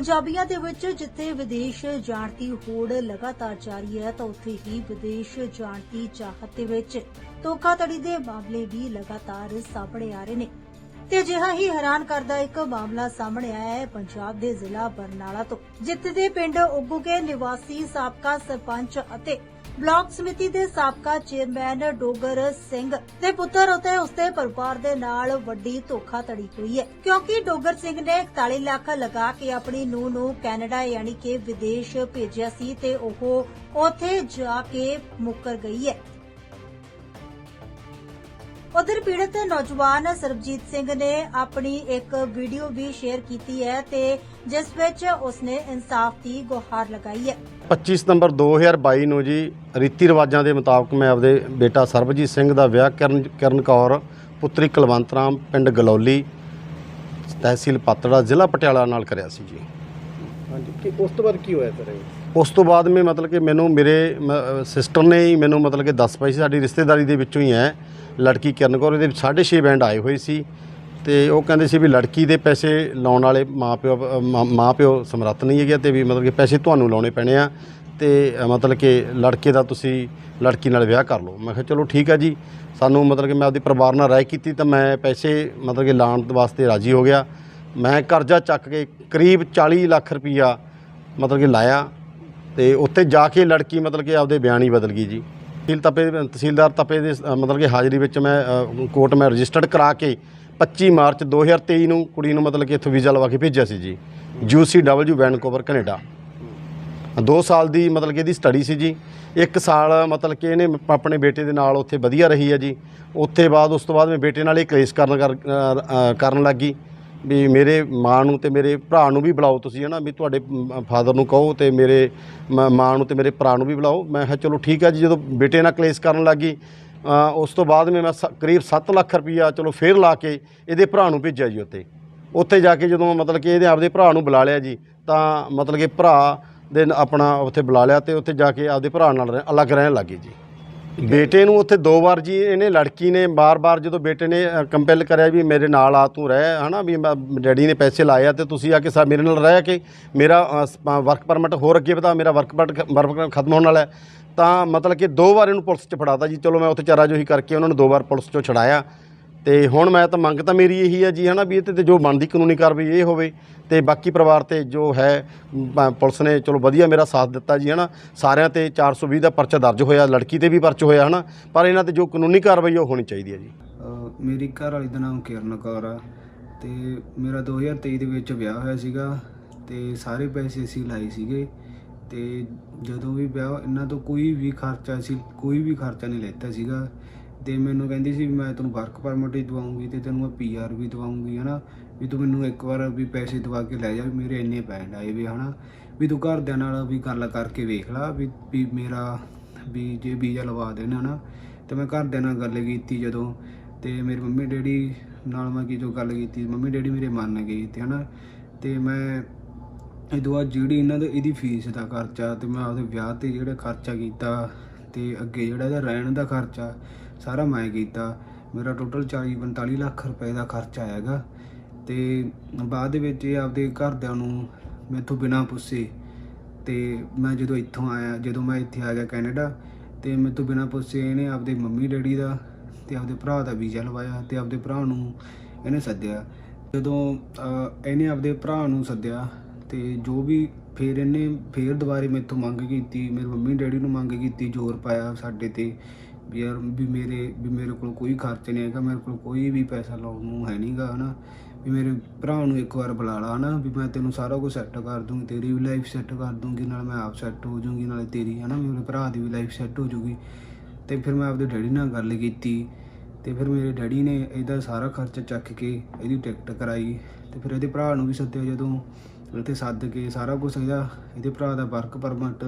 ਪੰਜਾਬੀਆਂ ਦੇ ਵਿੱਚ ਜਿੱਥੇ ਵਿਦੇਸ਼ ਜਾਣ ਦੀ ਹੋੜ ਲਗਾਤਾਰ ਜਾਰੀ ਹੈ, ਤਾਂ ਉੱਥੇ ਹੀ ਵਿਦੇਸ਼ ਜਾਣ ਦੀ ਚਾਹਤ ਦੇ ਵਿੱਚ ਧੋਖਾਧੜੀ ਦੇ ਮਾਮਲੇ ਵੀ ਲਗਾਤਾਰ ਸਾਹਮਣੇ ਆ ਰਹੇ ਨੇ। ਤੇ ਅਜਿਹਾ ਹੀ ਹੈਰਾਨ ਕਰਦਾ ਇੱਕ ਮਾਮਲਾ ਸਾਹਮਣੇ ਆਇਆ ਹੈ ਪੰਜਾਬ ਦੇ ਜ਼ਿਲ੍ਹਾ ਬਰਨਾਲਾ ਤੋਂ, ਜਿੱਥੇ ਦੇ ਪਿੰਡ ਉਗੂਕੇ ਨਿਵਾਸੀ ਸਾਬਕਾ ਸਰਪੰਚ ਅਤੇ ਬਲਾਕ ਸਮਿਤੀ ਦੇ ਸਾਬਕਾ ਚੇਅਰਮੈਨ ਡੋਗਰ ਸਿੰਘ ਦੇ ਪੁੱਤਰ ਅਤੇ ਉਸਦੇ ਪਰਿਵਾਰ ਦੇ ਨਾਲ ਵੱਡੀ ਧੋਖਾਧੜੀ ਹੋਈ ਹੈ। ਕਿਉਂਕਿ ਡੋਗਰ ਸਿੰਘ ਨੇ 41 ਲੱਖ ਲਗਾ ਕੇ ਆਪਣੀ ਨੂੰਹ ਨੂੰ ਕੈਨੇਡਾ ਯਾਨੀ ਕਿ ਵਿਦੇਸ਼ ਭੇਜਿਆ ਸੀ ਤੇ ਉਹ ਉੱਥੇ ਜਾ ਕੇ ਮੁੱਕਰ ਗਈ ਹੈ। ਉਧਰ ਪੀੜਤ ਨੌਜਵਾਨ ਸਰਬਜੀਤ ਸਿੰਘ ਨੇ ਆਪਣੀ ਇੱਕ ਵੀਡੀਓ ਵੀ ਸ਼ੇਅਰ ਕੀਤੀ ਹੈ ਤੇ ਜਿਸ ਵਿੱਚ ਉਸਨੇ ਇਨਸਾਫ ਦੀ ਗੁਹਾਰ ਲਗਾਈ ਹੈ। 25 ਸਤੰਬਰ 2022 ਨੂੰ ਜੀ ਰੀਤੀ ਰਿਵਾਜਾਂ ਦੇ ਮੁਤਾਬਕ ਮੈਂ ਆਪਦੇ ਬੇਟਾ ਸਰਬਜੀਤ ਸਿੰਘ ਦਾ ਵਿਆਹ ਕਰਨ ਕਰਨ ਕੌਰ ਪੁੱਤਰੀ ਕੁਲਵੰਤ ਰਾਮ ਪਿੰਡ ਗਲੌਲੀ ਤਹਿਸੀਲ ਪਾਤੜਾ ਜ਼ਿਲ੍ਹਾ ਪਟਿਆਲਾ ਨਾਲ ਕਰਿਆ ਸੀ ਜੀ। ਹਾਂਜੀ ਕਿ ਉਸ ਤੋਂ ਬਾਅਦ ਕੀ ਹੋਇਆ ਇਹ? ਉਸ ਤੋਂ ਬਾਅਦ ਮੈਂ ਮਤਲਬ ਕਿ ਮੈਨੂੰ ਮੇਰੇ ਸਿਸਟਰ ਨੇ ਹੀ ਮੈਨੂੰ ਮਤਲਬ ਕਿ ਦੱਸ ਪਾਈ ਸੀ ਸਾਡੀ ਰਿਸ਼ਤੇਦਾਰੀ ਦੇ ਵਿੱਚੋਂ ਹੀ ਹੈ। ਲੜਕੀ ਕਿਰਨ ਕੌਰ, ਇਹਦੇ ਵਿੱਚ 6.5 ਬੈਂਡ ਆਏ ਹੋਏ ਸੀ ਤੇ ਉਹ ਕਹਿੰਦੇ ਸੀ ਵੀ ਲੜਕੀ ਦੇ ਪੈਸੇ ਲਾਉਣ ਵਾਲੇ ਮਾਪਿਓ, ਮਾਂ- ਮਾਪਿਓ ਸਮਰੱਥ ਨਹੀਂ ਹੈਗੇ ਤੇ ਵੀ ਮਤਲਬ ਕਿ ਪੈਸੇ ਤੁਹਾਨੂੰ ਲਾਉਣੇ ਪੈਣੇ ਆ ਤੇ ਮਤਲਬ ਕਿ ਲੜਕੇ ਦਾ ਤੁਸੀਂ, ਲੜਕੀ ਨਾਲ ਵਿਆਹ ਕਰ ਲਓ। ਮੈਂ ਕਿਹਾ ਚਲੋ ਠੀਕ ਆ ਜੀ, ਸਾਨੂੰ ਮਤਲਬ ਕਿ ਮੈਂ ਆਪਦੇ ਪਰਿਵਾਰ ਨਾਲ ਰਾਏ ਕੀਤੀ ਤਾਂ ਮੈਂ ਪੈਸੇ ਮਤਲਬ ਕਿ ਲਾਉਣ ਵਾਸਤੇ ਰਾਜੀ ਹੋ ਗਿਆ। ਮੈਂ ਕਰਜ਼ਾ ਚੱਕ ਕੇ ਕਰੀਬ 40 ਲੱਖ ਰੁਪਈਆ ਮਤਲਬ ਕਿ ਲਾਇਆ ਤੇ ਉੱਥੇ ਜਾ ਕੇ ਲੜਕੀ ਮਤਲਬ ਕਿ ਆਪਦੇ ਬਿਆਨ ਹੀ ਬਦਲ ਗਈ ਜੀ। ਤਹਿਸੀਲ ਤਪੇ ਤਹਿਸੀਲਦਾਰ ਤਪੇ ਦੇ ਅ, ਮਤਲਬ ਕਿ ਹਾਜ਼ਰੀ ਵਿੱਚ ਮੈਂ ਅ, ਕੋਰਟ ਮੈਂ ਰਜਿਸਟਰਡ ਕਰਾ ਕੇ 25 ਮਾਰਚ 2023 ਨੂੰ ਕੁੜੀ ਨੂੰ ਮਤਲਬ ਕਿ ਇੱਥੋਂ ਵੀਜ਼ਾ ਲਵਾ ਕੇ ਭੇਜਿਆ ਸੀ ਜੀ। UCW Vancouver Canada. 2 ਸਾਲ ਦੀ ਮਤਲਬ ਕਿ ਇਹਦੀ ਸਟੱਡੀ ਸੀ ਜੀ। 1 ਸਾਲ ਮਤਲਬ ਕਿ ਇਹਨੇ ਆਪਣੇ ਬੇਟੇ ਦੇ ਨਾਲ ਉੱਥੇ ਵਧੀਆ ਰਹੀ ਹੈ ਜੀ। ਉੱਥੇ ਬਾਅਦ ਉਸ ਤੋਂ ਬਾਅਦ ਮੈਂ ਬੇਟੇ ਨਾਲ ਇਹ ਕਲੇਸ਼ ਕਰਨ ਕਰ- ਅ, ਅ, ਕਰਨ ਲੱਗੀ ਵੀ ਮੇਰੇ ਮਾਂ ਨੂੰ ਤੇ ਮੇਰੇ ਭਰਾ ਨੂੰ ਵੀ ਬੁਲਾਓ ਤੁਸੀਂ ਹਨਾ? ਵੀ ਤੁਹਾਡੇ ਫਾਦਰ ਨੂੰ ਕਹੋ ਤੇ ਮੇਰੇ ਮ- ਮਾਂ ਨੂੰ ਤੇ ਮੇਰੇ ਭਰਾ ਨੂੰ ਵੀ ਬੁਲਾਓ। ਮੈਂ ਕਿਹਾ ਚਲੋ ਠੀਕ ਹੈ ਜੀ। ਜਦੋਂ ਬੇਟੇ ਨਾਲ ਕਲੇਸ਼ ਕਰਨ ਲੱਗੀ ਅ, ਉਸ ਤੋਂ ਬਾਅਦ ਮੈਂ ਮੈਂ ਸ- ਕਰੀਬ 7 ਲੱਖ ਰੁਪਈਆ ਚਲੋ ਫੇਰ ਲਾ ਕੇ ਇਹਦੇ ਭਰਾ ਨੂੰ ਭੇਜਿਆ ਜੀ ਉੱਥੇ। ਉੱਥੇ ਜਾ ਕੇ ਜਦੋਂ ਮਤਲਬ ਕਿ ਇਹਦੇ ਆਪਦੇ ਭਰਾ ਨੂੰ ਬੁਲਾ ਲਿਆ ਜੀ ਤਾਂ ਮਤਲਬ ਕਿ ਭਰਾ ਦੇ ਆਪਣਾ ਉੱਥੇ ਬੁਲਾ ਲਿਆ ਤੇ ਉੱਥੇ ਜਾ ਕੇ ਆਪਦੇ ਭਰਾ ਨਾਲ ਰਹਿ- ਅਲੱਗ ਰਹਿਣ ਲੱਗੇ ਜੀ। ਬੇਟੇ ਨੂੰ ਉੱਥੇ ਦੋ ਵਾਰ ਜੀ, ਇਹਨੇ ਲੜਕੀ ਨੇ ਬਾਰ-ਬਾਰ ਜਦੋਂ ਬੇਟੇ ਨੇ ਕੰਪੈਲ ਕਰਿਆ ਵੀ ਮੇਰੇ ਨਾਲ ਆ, ਤੂੰ ਰਹਿ, ਹਨਾ, ਵੀ ਮੈਂ- ਡੈਡੀ ਨੇ ਪੈਸੇ ਲਾਏ ਆ ਤੇ ਤੁਸੀਂ ਆ ਕੇ ਸਾ, ਮੇਰੇ ਨਾਲ ਰਹਿ ਕੇ ਮੇਰਾ ਵਰਕ ਪਰਮਿਟ ਹੋਰ ਅੱਗੇ ਵਧਾ, ਮੇਰਾ ਵਰਕ ਪਰਮਿਟ ਵਰਕ ਖਤਮ ਹੋਣ ਵਾਲਾ ਹੈ। ਤਾਂ ਮਤਲਬ ਕਿ ਦੋ ਵਾਰ ਇਹਨੂੰ ਪੁਲਿਸ 'ਚ ਫੜਾਤਾ ਜੀ, ਚਲੋ ਮੈਂ ਉੱਥੇ ਚਾਰਾਜੋਹੀ ਕਰਕੇ ਉਹਨਾਂ ਨੂੰ ਦੋ ਵਾਰ ਪੁਲਿਸ 'ਚੋਂ ਛਡਾਇਆ। ਤੇ ਹੁਣ ਮੈਂ ਤਾਂ ਮੰਗ ਤਾਂ ਮੇਰੀ ਇਹੀ ਹੈ ਜੀ ਹਨਾ ਵੀ ਇਹ ਤੇ ਜੋ ਬਣਦੀ ਕਾਨੂੰਨੀ ਕਾਰਵਾਈ ਇਹ ਹੋਵੇ ਤੇ ਬਾਕੀ ਪਰਿਵਾਰ ਤੇ ਜੋ ਹੈ ਮ, ਪੁਲਿਸ ਨੇ ਚਲੋ ਵਧੀਆ ਮੇਰਾ ਸਾਥ ਦਿੱਤਾ ਜੀ ਹਨਾ ਸਾਰਿਆਂ ਤੇ 420 ਦਾ ਪਰਚਾ ਦਰਜ ਹੋਇਆ ਲੜਕੀ ਤੇ ਵੀ ਪਰਚ ਹੋਇਆ ਹਨਾ ਪਰ ਇਹਨਾਂ ਤੇ ਜੋ ਕਾਨੂੰਨੀ ਕਾਰਵਾਈ ਉਹ ਹੋਣੀ ਚਾਹੀਦੀ ਹੈ ਜੀ। ਅਹ ਮੇਰੀ ਘਰ ਵਾਲੀ ਦਾ ਨਾਮ ਕਿਰਨ ਕੌਰ ਆ ਤੇ ਮੇਰਾ 2023 ਦੇ ਵਿੱਚ ਵਿਆਹ ਹੋਇਆ ਸੀਗਾ ਤੇ ਸਾਰੇ ਪੈਸੇ ਅਸੀਂ ਲਾਏ ਸੀਗੇ ਤੇ ਜਦੋਂ ਵੀ ਵਿਆਹ ਇਹਨਾਂ ਤੋਂ ਕੋਈ ਵੀ ਖਰਚਾ ਸੀ ਕੋਈ ਵੀ ਖਰਚਾ ਨਹੀਂ ਲੈਤਾ ਸੀਗਾ ਤੇ ਮੈਨੂੰ ਕਹਿੰਦੀ ਸੀ ਵੀ ਮੈਂ ਤੈਨੂੰ ਵਰਕ ਪਰਮਿਟ ਹੀ ਦਵਾਉਂਗੀ ਤੇ ਤੈਨੂੰ ਮੈਂ ਪੀਆਰ ਵੀ ਦਵਾਉਂਗੀ, ਹਨਾ? ਵੀ ਤੂੰ ਮੈਨੂੰ ਇੱਕ ਵਾਰ ਵੀ ਪੈਸੇ ਦਵਾ ਕੇ ਲੈ ਜਾ ਵੀ ਮੇਰੇ ਇੰਨੇ ਪੈਸੇ ਆਏ ਵੀ, ਹਨਾ? ਵੀ ਤੂੰ ਘਰਦਿਆਂ ਨਾਲ ਵੀ ਗੱਲ ਕਰਕੇ ਵੇਖ ਲਾ ਵੀ ਵੀ ਮੇਰਾ, ਵੀ ਜੇ ਵੀਜ਼ਾ ਲਵਾ ਦੇਣ, ਹਨਾ? ਤੇ ਮੈਂ ਘਰਦਿਆਂ ਨਾਲ ਗੱਲ ਕੀਤੀ ਜਦੋਂ ਤੇ ਮੇਰੇ ਮੰਮੀ ਡੈਡੀ ਨਾਲ ਮੈਂ ਕੀ ਜੋ ਗੱਲ ਕੀਤੀ, ਮੰਮੀ ਡੈਡੀ ਮੇਰੇ ਮੰਨ ਗਏ ਤੇ ਹਨਾ? ਤੇ ਮੈਂ ਇਹ ਤੋਂ ਬਾਅਦ ਜਿਹੜੀ ਇਹਨਾਂ ਦਾ, ਇਹਦੀ ਫੀਸ ਦਾ ਖਰਚਾ ਤੇ ਮੈਂ ਆਪਦੇ ਵਿਆਹ ਤੇ ਜਿਹੜਾ ਖਰਚਾ ਕੀਤਾ ਤੇ ਅੱਗੇ ਜਿਹੜਾ ਇਹਦਾ ਰਹਿਣ ਦਾ ਖਰਚਾ, ਸਾਰਾ ਮੈਂ ਕੀਤਾ। ਮੇਰਾ ਟੋਟਲ 40 45 ਲੱਖ ਰੁਪਏ ਦਾ ਖਰਚਾ ਆਏਗਾ ਤੇ ਬਾਅਦ ਦੇ ਵਿੱਚ ਇਹ ਆਪਦੇ ਘਰਦਿਆਂ ਨੂੰ ਮੈਥੋਂ ਬਿਨਾਂ ਪੁੱਛੇ, ਤੇ ਮੈਂ ਜਦੋਂ ਇੱਥੋਂ ਆਇਆ, ਜਦੋਂ ਮੈਂ ਇੱਥੇ ਆ ਗਿਆ ਕੈਨੇਡਾ, ਤੇ ਮੇਰੇ ਬਿਨਾਂ ਪੁੱਛੇ ਇਹਨੇ ਆਪਦੇ ਮੰਮੀ ਡੈਡੀ ਦਾ ਤੇ ਆਪਦੇ ਭਰਾ ਦਾ ਵੀਜ਼ਾ ਲਵਾਇਆ ਤੇ ਆਪਦੇ ਭਰਾ ਨੂੰ ਇਹਨੇ ਸੱਦਿਆ। ਜਦੋਂ ਇਹਨੇ ਆਪਦੇ ਭਰਾ ਨੂੰ ਸੱਦਿਆ ਤੇ ਜੋ ਵੀ ਫਿਰ ਇਹਨੇ ਫਿਰ ਦੁਬਾਰੇ ਮੇਥੋਂ ਮੰਗ ਕੀਤੀ, ਮੇਰੇ ਮੰਮੀ ਡੈਡੀ ਨੂੰ ਮੰਗ ਕੀਤੀ, ਜ਼ੋਰ ਪਾਇਆ ਸਾਡੇ ਤੇ ਵੀ ਯਾਰ ਵੀ ਮੇਰੇ ਵੀ ਮੇਰੇ ਕੋਲ ਕੋਈ ਖਰਚ ਨਹੀਂ ਹੈਗਾ, ਮੇਰੇ ਕੋਲ ਕੋਈ ਵੀ ਪੈਸਾ ਲਾਉਣ ਨੂੰ ਹੈ ਨਹੀਂਗਾ ਹਨਾ। ਵੀ ਮੇਰੇ ਭਰਾ ਨੂੰ ਇੱਕ ਵਾਰ ਬੁਲਾ ਲਾ, ਹਨਾ, ਵੀ ਮੈਂ ਤੈਨੂੰ ਸਾਰਾ ਕੁਝ ਸੈੱਟ ਕਰ ਦੂੰਗੀ, ਤੇਰੀ ਵੀ ਲਾਈਫ ਸੈੱਟ ਕਰ ਦੂੰਗੀ, ਨਾਲ ਮੈਂ ਆਪ ਸੈੱਟ ਹੋ ਜਾਊਂਗੀ, ਨਾਲੇ ਤੇਰੀ, ਹਨਾ ਮੇਰੇ ਭਰਾ ਦੀ ਵੀ ਲਾਈਫ ਸੈੱਟ ਹੋ ਜਾਊਗੀ। ਤੇ ਫਿਰ ਮੈਂ ਆਪਦੇ ਡੈਡੀ ਨਾਲ ਗੱਲ ਕੀਤੀ, ਤੇ ਫਿਰ ਮੇਰੇ ਡੈਡੀ ਨੇ ਇਹਦਾ ਸਾਰਾ ਖਰਚਾ ਚੱਕ ਕੇ ਇਹਦੀ ਟਿਕਟ ਕਰਾਈ, ਤੇ ਫਿਰ ਇਹਦੇ ਭਰਾ ਨੂੰ ਵੀ ਸੱਦਿਆ ਜਦੋਂ ਇੱਥੇ ਸੱਦ ਕੇ ਸਾਰਾ ਕੁਝ ਇਹਦਾ, ਇਹਦੇ ਭਰਾ ਦਾ ਵਰਕ ਪਰਮਿਟ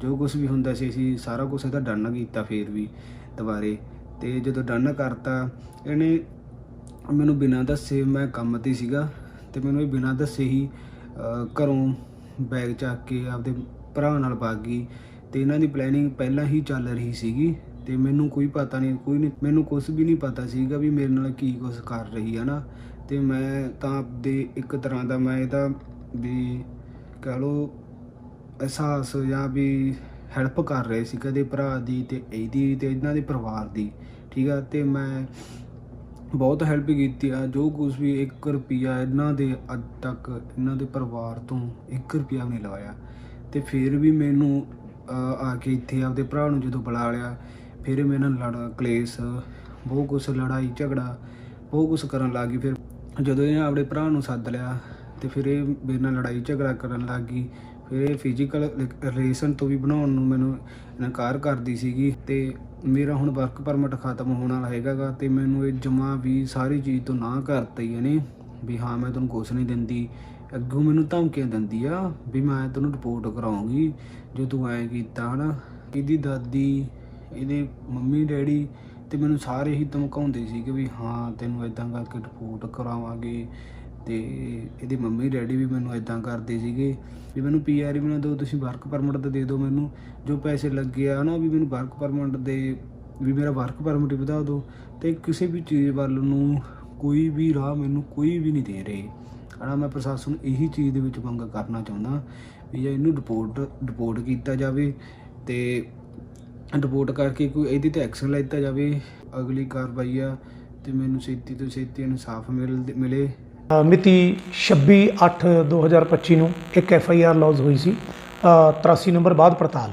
ਜੋ ਕੁਝ ਵੀ ਹੁੰਦਾ ਸੀ ਅਸੀਂ ਸਾਰਾ ਕੁਝ ਇਹਦਾ ਡਨ ਕੀਤਾ ਫੇਰ ਵੀ ਦੁਬਾਰੇ। ਤੇ ਜਦੋਂ ਡਨ ਕਰਤਾ, ਇਹਨੇ ਮੈਨੂੰ ਬਿਨਾਂ ਦੱਸੇ ਮੈਂ ਕੰਮ ਤੇ ਸੀਗਾ ਤੇ ਮੈਨੂੰ ਇਹ ਬਿਨਾਂ ਦੱਸੇ ਹੀ ਘਰੋਂ ਬੈਗ ਚੱਕ ਕੇ ਆਪਦੇ ਭਰਾ ਨਾਲ ਭੱਗ ਗਈ। ਤੇ ਇਹਨਾਂ ਦੀ ਪਲੈਨਿੰਗ ਪਹਿਲਾਂ ਹੀ ਚੱਲ ਰਹੀ ਸੀਗੀ ਤੇ ਮੈਨੂੰ ਕੋਈ ਪਤਾ ਨਹੀਂ, ਕੋਈ ਨਹੀਂ, ਮੈਨੂੰ ਕੁਝ ਵੀ ਨਹੀਂ ਪਤਾ ਸੀਗਾ ਵੀ ਮੇਰੇ ਨਾਲ ਕੀ ਕੁਝ ਕਰ ਰਹੀ ਹੈ ਨਾ। ਤੇ ਮੈਂ ਤਾਂ ਆਪਦੇ ਇੱਕ ਤਰ੍ਹਾਂ ਦਾ ਮੈਂ ਇਹਦਾ ਵੀ ਕਹਿ ਲਓ ਅਹਿਸਾਸ ਜਾਂ ਵੀ ਹੈਲਪ ਕਰ ਰਹੇ ਸੀ ਕਦੇ ਭਰਾ ਦੀ ਤੇ ਇਹਦੀ ਤੇ ਇਹਨਾਂ ਦੇ ਪਰਿਵਾਰ ਦੀ, ਠੀਕ ਆ? ਤੇ ਮੈਂ ਬਹੁਤ ਹੈਲਪ ਕੀਤੀ ਆ, ਜੋ ਕੁਝ ਵੀ 1 ਰੁਪਿਆ ਇਹਨਾਂ ਦੇ ਅੱਜ ਤੱਕ ਇਹਨਾਂ ਦੇ ਪਰਿਵਾਰ ਤੋਂ 1 ਰੁਪਿਆ ਨਹੀਂ ਲਵਾਇਆ ਤੇ ਫਿਰ ਵੀ ਮੈਨੂੰ ਆ ਕੇ ਇੱਥੇ ਆਪਦੇ ਭਰਾ ਨੂੰ ਜਦੋਂ ਬੁਲਾ ਲਿਆ, ਫਿਰ ਮੇਰੇ ਨਾਲ ਲੜ, ਕਲੇਸ਼, ਬਹੁਤ ਕੁਛ ਲੜਾਈ ਝਗੜਾ, ਬਹੁਤ ਕੁਛ ਕਰਨ ਲੱਗ ਗਈ। ਫਿਰ ਜਦੋਂ ਇਹ ਆਪਣੇ ਭਰਾ ਨੂੰ ਸੱਦ ਲਿਆ ਤੇ ਫਿਰ ਇਹ ਮੇਰੇ ਨਾਲ ਲੜਾਈ ਝਗੜਾ ਕਰਨ ਲੱਗ ਗਈ। ਫਿਰ ਇਹ ਫਿਜ਼ੀਕਲ ਰਿਲੇਸ਼ਨ ਤੋਂ ਵੀ ਬਣਾਉਣ ਨੂੰ ਮੈਨੂੰ ਇਨਕਾਰ ਕਰਦੀ ਸੀਗੀ ਤੇ ਮੇਰਾ ਹੁਣ ਵਰਕ ਪਰਮਿਟ ਖਤਮ ਹੋਣ ਵਾਲਾ ਹੈਗਾਗਾ ਤੇ ਮੈਨੂੰ ਇਹ ਜਮਾ ਵੀ ਸਾਰੀ ਚੀਜ਼ ਤੋਂ ਨਾ ਕਰਤੀ ਇਹਨੇ ਵੀ ਹਾਂ, ਮੈਂ ਤੈਨੂੰ ਕੁਛ ਨਹੀਂ ਦਿੰਦੀ। ਅੱਗੋਂ ਮੈਨੂੰ ਧਮਕੀਆਂ ਦਿੰਦੀ ਆ ਵੀ ਮੈਂ ਤੈਨੂੰ ਰਿਪੋਰਟ ਕਰਾਉਂਗੀ, ਜੇ ਤੂੰ ਐਂ ਕੀਤਾ ਹਨਾ। ਇਹਦੀ ਦਾਦੀ, ਇਹਦੇ ਮੰਮੀ, ਡੈਡੀ ਤੇ ਮੈਨੂੰ ਸਾਰੇ ਹੀ ਧਮਕਾਉਂਦੇ ਸੀ ਕਿ ਵੀ ਹਾਂ, ਤੈਨੂੰ ਇਦਾਂ ਕਰਕੇ ਰਿਪੋਰਟ ਕਰਾਵਾਂਗੇ। ਤੇ ਇਹਦੇ ਮੰਮੀ ਡੈਡੀ ਵੀ ਮੈਨੂੰ ਇਦਾਂ ਕਰਦੇ ਸੀਗੇ ਵੀ ਮੈਨੂੰ ਪੀਆਰ ਵੀ ਨਾ ਦਿਓ, ਤੁਸੀਂ ਵਰਕ ਪਰਮਿਟ ਤਾਂ ਦੇ ਦਿਓ ਮੈਨੂੰ। ਜੋ ਪੈਸੇ ਲੱਗੇ ਆ ਨਾ ਵੀ ਮੈਨੂੰ ਵਰਕ ਪਰਮਿਟ ਦੇ, ਵੀ ਮੇਰਾ ਵਰਕ ਪਰਮਿਟ ਵਧਾ ਦਿਓ। ਤੇ ਕਿਸੇ ਵੀ ਚੀਜ਼ ਵੱਲ ਨੂੰ ਕੋਈ ਵੀ ਰਾਹ ਮੈਨੂੰ ਕੋਈ ਵੀ ਨਹੀਂ ਦੇ ਰਹੇ। ਹਨਾ ਮੈਂ ਪ੍ਰਸ਼ਾਸਨ ਨੂੰ ਇਹੀ ਚੀਜ਼ ਦੇ ਵਿੱਚ ਮੰਗ ਕਰਨਾ ਚਾਹੁੰਦਾ ਵੀ ਜੇ ਇਹਨੂੰ ਰਿਪੋਰਟ ਰਿਪੋਰਟ ਕੀਤਾ ਜਾਵੇ ਤੇ ਰਿਪੋਰਟ ਕਰਕੇ ਕੋਈ ਇਹਦੇ ਤੇ ਐਕਸ਼ਨ ਲਿੱਤਾ ਜਾਵੇ, ਅਗਲੀ ਕਾਰਵਾਈ ਆ ਤੇ ਮੈਨੂੰ ਛੇਤੀ ਤੋਂ ਛੇਤੀ ਇਨਸਾਫ ਮਿਲ ਮਿਲੇ। ਮਿਤੀ 26/8/2025 ਨੂੰ ਇੱਕ ਐਫ ਆਈ ਆਰ ਲੌਜ ਹੋਈ ਸੀ ਅ, 83 ਨੰਬਰ ਬਾਅਦ ਪੜਤਾਲ।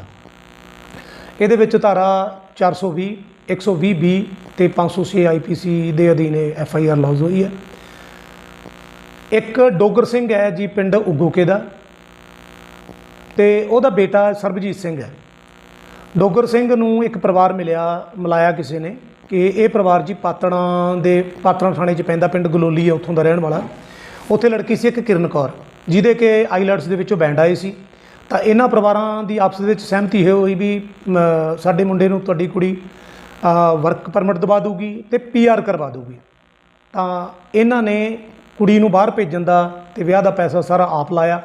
ਇਹਦੇ ਵਿੱਚ ਧਾਰਾ 420 120 ਬੀ ਤੇ 506 ਆਈਪੀਸੀ ਦੇ ਅਧੀਨ ਐਫ ਆਈ ਆਰ ਲੌਜ ਹੋਈ ਹੈ। ਇੱਕ ਡੋਗਰ ਸਿੰਘ ਹੈ ਜੀ ਪਿੰਡ ਉਗੋਕੇ ਦਾ ਤੇ ਉਹਦਾ ਬੇਟਾ ਸਰਬਜੀਤ ਸਿੰਘ ਹੈ। ਡੋਗਰ ਸਿੰਘ ਨੂੰ ਇੱਕ ਪਰਿਵਾਰ ਮਿਲਿਆ ਮਿਲਾਇਆ ਕਿਸੇ ਨੇ। ਕਿ ਇਹ ਪਰਿਵਾਰ ਜੀ ਪਾਤੜਾਂ ਦੇ ਪਾਤੜਾਂ ਥਾਣੇ 'ਚ ਪੈਂਦਾ, ਪਿੰਡ ਗਲੋਲੀ ਹੈ ਉੱਥੋਂ ਦਾ ਰਹਿਣ ਵਾਲਾ। ਉੱਥੇ ਲੜਕੀ ਸੀ ਇੱਕ ਕਿਰਨ ਕੌਰ, ਜਿਹਦੇ ਕਿ ਆਈਲੈਟਸ ਦੇ ਵਿੱਚੋਂ ਬੈਂਡ ਆਏ ਸੀ। ਤਾਂ ਇਹਨਾਂ ਪਰਿਵਾਰਾਂ ਦੀ ਆਪਸ ਦੇ ਵਿੱਚ ਸਹਿਮਤੀ ਇਹ ਹੋਈ ਵੀ ਸਾਡੇ ਮੁੰਡੇ ਨੂੰ ਤੁਹਾਡੀ ਕੁੜੀ ਵਰਕ ਪਰਮਿਟ ਦਵਾ ਦੂਗੀ ਤੇ ਪੀਆਰ ਕਰਵਾ ਦੂਗੀ ਤਾਂ ਇਹਨਾਂ ਨੇ ਕੁੜੀ ਨੂੰ ਬਾਹਰ ਭੇਜਣ ਦਾ ਤੇ ਵਿਆਹ ਦਾ ਪੈਸਾ ਸਾਰਾ ਆਪ ਲਾਇਆ।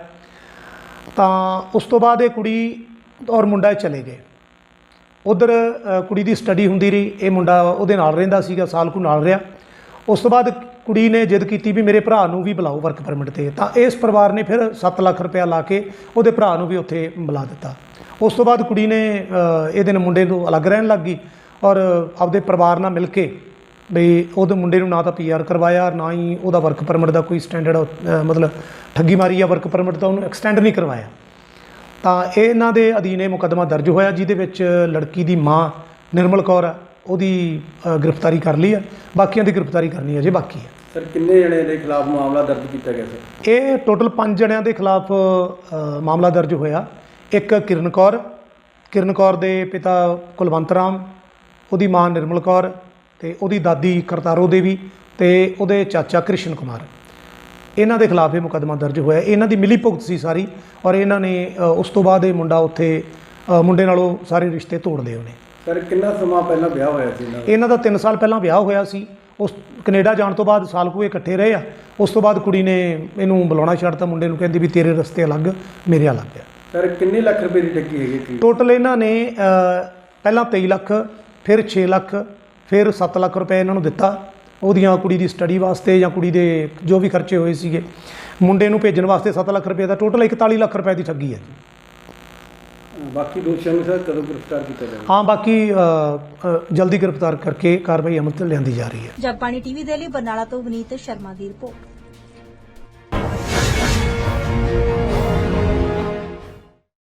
ਤਾਂ ਉਸ ਤੋਂ ਬਾਅਦ ਇਹ ਕੁੜੀ ਔਰ ਮੁੰਡਾ ਚਲੇ ਗਏ। ਉਧਰ ਕੁੜੀ ਦੀ ਸਟੱਡੀ ਹੁੰਦੀ ਰਹੀ। ਇਹ ਮੁੰਡਾ ਉਹਦੇ ਨਾਲ ਰਹਿੰਦਾ ਸੀਗਾ ਸਾਲ ਕੁ ਨਾਲ ਰਿਹਾ। ਉਸ ਤੋਂ ਬਾਅਦ ਕੁੜੀ ਨੇ ਜਿੱਦ ਕੀਤੀ ਵੀ ਮੇਰੇ ਭਰਾ ਨੂੰ ਵੀ ਬੁਲਾਓ ਵਰਕ ਪਰਮਿਟ ਤੇ। ਤਾਂ ਇਸ ਪਰਿਵਾਰ ਨੇ ਫਿਰ 7 ਲੱਖ ਰੁਪਇਆ ਲਾ ਕੇ ਉਹਦੇ ਭਰਾ ਨੂੰ ਵੀ ਉੱਥੇ ਬੁਲਾ ਦਿੱਤਾ। ਉਸ ਤੋਂ ਬਾਅਦ ਕੁੜੀ ਨੇ ਅ, ਇਹਦੇ ਨਾਲ ਮੁੰਡੇ ਤੋਂ ਅਲੱਗ ਰਹਿਣ ਲੱਗ ਗਈ ਔਰ ਆਪਦੇ ਪਰਿਵਾਰ ਨਾਲ ਮਿਲ ਕੇ ਵੀ ਉਹਦੇ ਮੁੰਡੇ ਨੂੰ ਨਾ ਤਾਂ ਪੀਆਰ ਕਰਵਾਇਆ ਨਾ ਹੀ ਉਹਦਾ ਵਰਕ ਪਰਮਿਟ ਦਾ ਕੋਈ ਸਟੈਂਡਰਡ ਮਤਲਬ ਠੱਗੀ ਮਾਰੀ ਆ ਵਰਕ ਪਰਮਿਟ ਤਾਂ ਉਹਨੂੰ ਐਕਸਟੈਂਡ ਨਹੀਂ ਕਰਵਾਇਆ। ਤਾਂ ਇਹ ਇਹਨਾਂ ਦੇ ਅਧੀਨ ਇਹ ਮੁਕੱਦਮਾ ਦਰਜ ਹੋਇਆ ਜਿਹਦੇ ਵਿੱਚ ਲੜਕੀ ਦੀ ਮਾਂ ਨਿਰਮਲ ਕੌਰ ਉਹਦੀ ਗ੍ਰਿਫਤਾਰੀ ਕਰ ਲਈ ਹੈ ਬਾਕੀਆਂ ਦੀ ਗ੍ਰਿਫਤਾਰੀ ਕਰਨੀ ਅਜੇ ਬਾਕੀ ਹੈ ਸਰ ਕਿੰਨੇ ਜਣੇ ਦੇ ਖਿਲਾਫ ਮਾਮਲਾ ਦਰਜ ਕੀਤਾ ਗਿਆ ਸਰ ਇਹ ਟੋਟਲ 5 ਜਣਿਆਂ ਦੇ ਖਿਲਾਫ ਮਾਮਲਾ ਦਰਜ ਹੋਇਆ। ਇੱਕ ਕਿਰਨ ਕੌਰ ਕਿਰਨ ਕੌਰ ਦੇ ਪਿਤਾ ਕੁਲਵੰਤ ਰਾਮ ਉਹਦੀ ਮਾਂ ਨਿਰਮਲ ਕੌਰ ਤੇ ਉਹਦੀ ਦਾਦੀ ਕਰਤਾਰੋ ਦੇਵੀ ਤੇ ਉਹਦੇ ਚਾਚਾ ਕ੍ਰਿਸ਼ਨ ਕੁਮਾਰ। ਇਹਨਾਂ ਦੇ ਖਿਲਾਫ ਇਹ ਮੁਕੱਦਮਾ ਦਰਜ ਹੋਇਆ। ਇਹਨਾਂ ਦੀ ਮਿਲੀ ਭੁਗਤ ਸੀ ਸਾਰੀ ਔਰ ਇਹਨਾਂ ਨੇ ਉਸ ਤੋਂ ਬਾਅਦ ਇਹ ਮੁੰਡਾ ਉੱਥੇ ਮੁੰਡੇ ਨਾਲੋਂ ਸਾਰੇ ਰਿਸ਼ਤੇ ਤੋੜ ਲਏ ਉਹਨੇ। ਸਰ ਕਿੰਨਾ ਸਮਾਂ ਪਹਿਲਾਂ ਵਿਆਹ ਹੋਇਆ ਸੀ ਇਹਨਾਂ ਦਾ? ਇਹਨਾਂ ਦਾ 3 ਸਾਲ ਪਹਿਲਾਂ ਵਿਆਹ ਹੋਇਆ ਸੀ। ਉਸ ਕੈਨੇਡਾ ਜਾਣ ਤੋਂ ਬਾਅਦ ਸਾਲ ਕੁ ਇਕੱਠੇ ਰਹੇ ਆ। ਉਸ ਤੋਂ ਬਾਅਦ ਕੁੜੀ ਨੇ ਇਹਨੂੰ ਬੁਲਾਉਣਾ ਛੱਡਤਾ। ਮੁੰਡੇ ਨੂੰ ਕਹਿੰਦੀ ਵੀ ਤੇਰੇ ਰਸਤੇ ਅਲੱਗ ਮੇਰੇ ਅਲੱਗ ਆ। ਸਰ ਕਿੰਨੇ ਲੱਖ ਰੁਪਏ ਦੀ ਠੱਗੀ ਹੈਗੀ ਸੀ? ਟੋਟਲ ਇਹਨਾਂ ਨੇ ਪਹਿਲਾਂ 23 ਲੱਖ ਫਿਰ 6 ਲੱਖ ਫਿਰ 7 ਲੱਖ ਰੁਪਏ ਇਹਨਾਂ ਨੂੰ ਦਿੱਤਾ। ਉਹਦੀਆਂ ਕੁੜੀ ਦੀ ਸਟੱਡੀ ਵਾਸਤੇ ਜਾਂ ਕੁੜੀ ਦੇ ਜੋ ਵੀ ਖਰਚੇ ਹੋਏ ਸੀਗੇ ਮੁੰਡੇ ਨੂੰ ਭੇਜਣ ਵਾਸਤੇ 7 ਲੱਖ ਰੁਪਏ ਦਾ ਟੋਟਲ 41 ਲੱਖ ਰੁਪਏ ਦੀ ਠੱਗੀ ਹੈ ਜੀ। ਬਾਕੀ ਦੋਸ਼ੀਆਂ ਨੂੰ ਸਰ ਕਦੋਂ ਗ੍ਰਿਫਤਾਰ ਕੀਤਾ ਜਾਵੇਗਾ ਹਾਂ ਬਾਕੀ ਜਲਦੀ ਗ੍ਰਿਫਤਾਰ ਕਰਕੇ ਕਾਰਵਾਈ ਅਮਲ ਤੇ ਲਿਆਂਦੀ ਜਾ ਰਹੀ ਹੈ। ਜਗਬਾਣੀ ਟੀਵੀ ਦੇ ਲਈ ਬਰਨਾਲਾ ਤੋਂ ਵਨੀਤ ਸ਼ਰਮਾ ਦੀ ਰਿਪੋਰਟ।